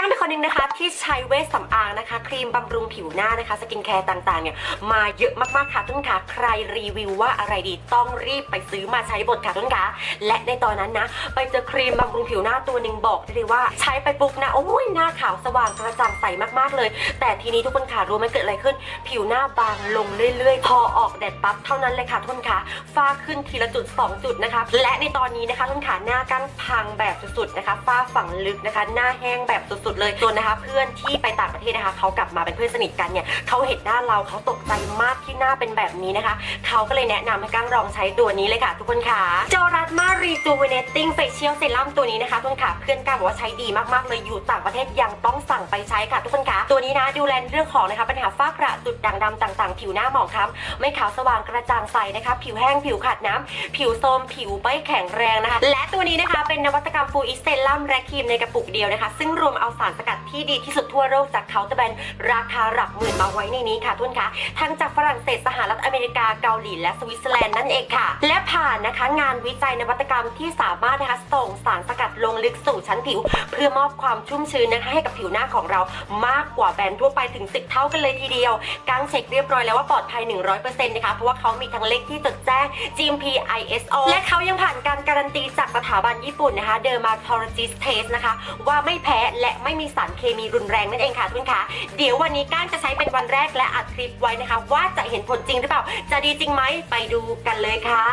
ก้างเป็นคนหนึงนะคะที่ใช้เวชสำอางนะคะ ครีมบำรุงผิวหน้านะคะ สกินแคร์ต่างๆเนี่ยมาเยอะมากๆค่ะทุกคนค่ะใครรีวิวว่าอะไรดีต้องรีบไปซื้อมาใช้บทค่ะทุกคนค่ะและในตอนนั้นนะ ไปเจอครีมบำรุงผิวหน้าตัวหนึ่งบอกได้เลยว่าใช้ไปปุ๊บนะโอ้ยหน้าขาวสว่างกระจ่างใสมากๆเลย แต่ทีนี้ทุกคนค่ะรู้ไหมเกิดอะไรขึ้น ผิวหน้าบางลงเรื่อยๆ พอออกแดดปั๊บเท่านั้นเลยค่ะทุกคนค่ะฝ้าขึ้นทีละจุด 2 จุดนะคะ และในตอนนี้นะคะทุกคนค่ะหน้ากั้งพังแบบสุดๆนะคะฝ้าฝังลึกนะคะ หน้าแห้งแบบสุดๆเลยจนนะคะ เพื่อนที่ไปต่างประเทศนะคะเขากลับมาเป็นเพื่อนสนิทกันเนี่ยเขาเห็นหน้าเราเขาตกใจมากที่หน้าเป็นแบบนี้นะคะเขาก็เลยแนะนำให้กั้งลองใช้ตัวนี้เลยค่ะทุกคนค่ะจอรัสมารีจูเวเนตติ้งเฟเชียลเซรั่มตัวนี้นะคะทุกคนค่ะเพื่อนกั้งบอกว่าใช้ดีมากๆเลยอยู่ต่างประเทศยังต้องสั่งไปใช้ค่ะทุกคนค่ะตัวนี้นะดูแลเรื่องของนะคะปัญหาฝ้ากระจุดด่างดำต่างๆ ผิวหน้าหมองคล้ำไม่ขาวสว่างกระจ่างใสนะคะผิวแห้งผิวขาดน้ำผิวโทมผิวไม่แข็งแรงนะคะ และตัวนี้นะคะเป็นนวัตกรรมฟูอิสเซรั่มและครีมในกระปุกเดียวนะคะ ซึ่งรวมเอาสารสกัดที่ดีที่สุดทั่วโลกจากเคาน์เตอร์แบนราคาหลักหมื่นมาไว้ในนี้ค่ะทุกคนคะทั้งจากฝรั่งเศสสหรัฐอเมริกาเกาหลีและสวิตเซอร์แลนด์นั่นเองค่ะ และผ่านนะคะงานวิจัยนวัตกรรมที่สามารถนะคะส่งสารสกัดลงลึกสู่ชั้นผิว เพื่อมอบความชุ่มชื้นนะคะให้กับผิวหน้าของเรามากกว่าแบรนด์ทั่วไปถึง 10 เท่ากันเลยทีเดียวกังเช็คเรียบร้อยแล้วว่าปลอดภัย 100%นะคะเพราะว่าเขามีทั้งเลขที่จดแจ้ง GMP ISO และเขายังผ่านการการันตีจากสถาบันญี่ปุ่นนะคะ Dermatologist Test นะคะว่าไม่แพ้และไม่ไม่มีสารเคมีรุนแรงนั่นเองค่ะทุกคนคะเดี๋ยววันนี้ก้านจะใช้เป็นวันแรกและอัดคลิปไว้นะคะ ว่าจะเห็นผลจริงหรือเปล่า จะดีจริงไหมไปดูกันเลยค่ะ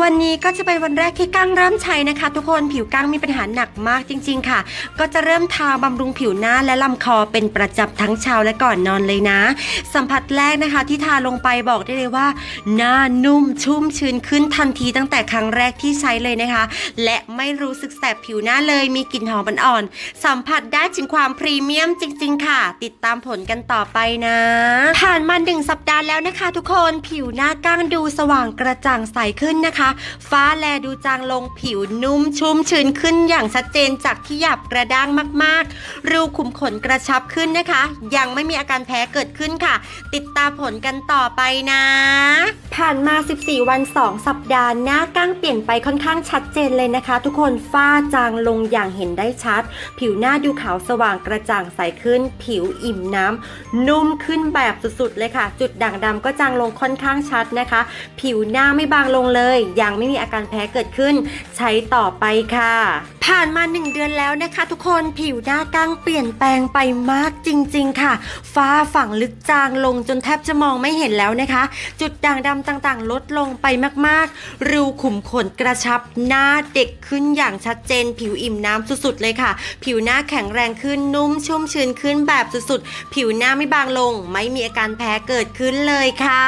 วันนี้ก็จะเป็นวันแรกที่ก้างเริ่มใช้นะคะ ทุกคนผิวก้างมีปัญหาหนักมากจริง ๆ ค่ะ ก็จะเริ่มทาบำรุงผิวหน้าและลำคอเป็นประจำทั้งเช้าและก่อนนอนเลยนะ สัมผัสแรกนะคะ ที่ทาลงไปบอกได้เลยว่า หน้านุ่มชุ่มชื้นขึ้นทันทีตั้งแต่ครั้งแรกที่ใช้เลยนะคะ และไม่รู้สึกแสบผิวหน้าเลยมีกลิ่นหอมอ่อนๆสัมผัสได้ถึงความพรีเมียมจริง ๆ ค่ะ ติดตามผลกันต่อไปนะ ผ่านมาหนึ่งสัปดาห์แล้วนะคะ ทุกคนผิวหน้าก้างดูสว่างกระจ่างใสขึ้นนะคะ ฟ้าแลดูจางลงผิวนุ่มชุ่มชื้นขึ้นอย่างชัดเจนจากที่หยาบกระด้างมากๆ รูขุมขนกระชับขึ้นนะคะ ยังไม่มีอาการแพ้เกิดขึ้นค่ะ ติดตามผลกันต่อไปนะ ผ่านมา 14 วัน 2 สัปดาห์หน้าก้างเปลี่ยนไปค่อนข้างชัดเจนเลยนะคะ ทุกคนฝ้าจางลงอย่างเห็นได้ชัด ผิวหน้าดูขาวสว่างกระจ่างใสขึ้น ผิวอิ่มน้ำนุ่มขึ้นแบบสุดๆเลยค่ะ จุดด่างดำก็จางลงค่อนข้างชัดนะคะ ผิวหน้าไม่บางลงเลย ยังไม่มีอาการแพ้เกิดขึ้น ใช้ต่อไปค่ะ ผ่านมา 1 เดือนแล้วนะคะ ทุกคนผิวหน้าก้างเปลี่ยนแปลงไปมากจริง ๆ ค่ะ ฟ้าฝั่งลึกจางลงจนแทบจะมองไม่เห็นแล้วนะคะ จุดด่างดำต่างๆ ลดลงไปมากๆ รูขุมขนกระชับหน้าเด็กขึ้นอย่างชัดเจน ผิวอิ่มน้ำสุดๆเลยค่ะ ผิวหน้าแข็งแรงขึ้นนุ่มชุ่มชื้นขึ้นแบบสุดๆ ผิวหน้าไม่บางลง ไม่มีอาการแพ้เกิดขึ้นเลยค่ะ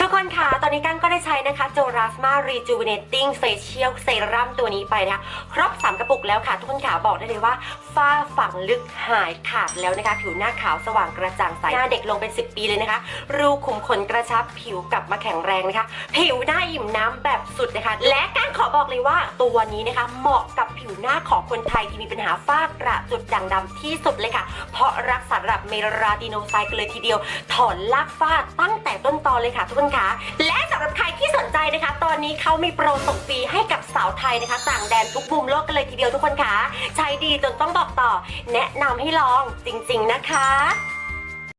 ทุกคนค่ะ ตอนนี้กั้งก็ได้ใช้นะคะโจราสมา Rejuvenating Facial Serum ตัวนี้ไปนะคะครบ3กระปุกแล้วค่ะ ทุกคนค่ะบอกได้เลยว่าฝ้าฝังลึกหายขาดแล้วนะคะ ผิวหน้าขาวสว่างกระจ่างใสหน้าเด็กลงเป็น 10 ปีเลยนะคะ รูขุมขนกระชับผิวกลับมาแข็งแรงนะคะ ผิวหน้าอิ่มน้ำแบบสุดนะคะ และกั้งขอบอกเลยว่าตัวนี้นะคะ เหมาะกับผิวหน้าของคนไทยที่มีปัญหาฝ้ากระจุดด่างดำที่สุดเลยค่ะ เพราะรักษาระดับเมราดิโนไซด์กันเลยทีเดียว ถอนลากฟ้าตั้งแต่ต้นตอนเลยค่ะทุกคนคะและสำหรับใครที่สนใจนะคะ ตอนนี้เขามีโปรส่งฟรีให้กับสาวไทยนะคะต่างแดนทุกมุมโลกกันเลยทีเดียวทุกคนคะใช้ดีจนต้องบอกต่อ แนะนำให้ลองจริง ๆ นะคะ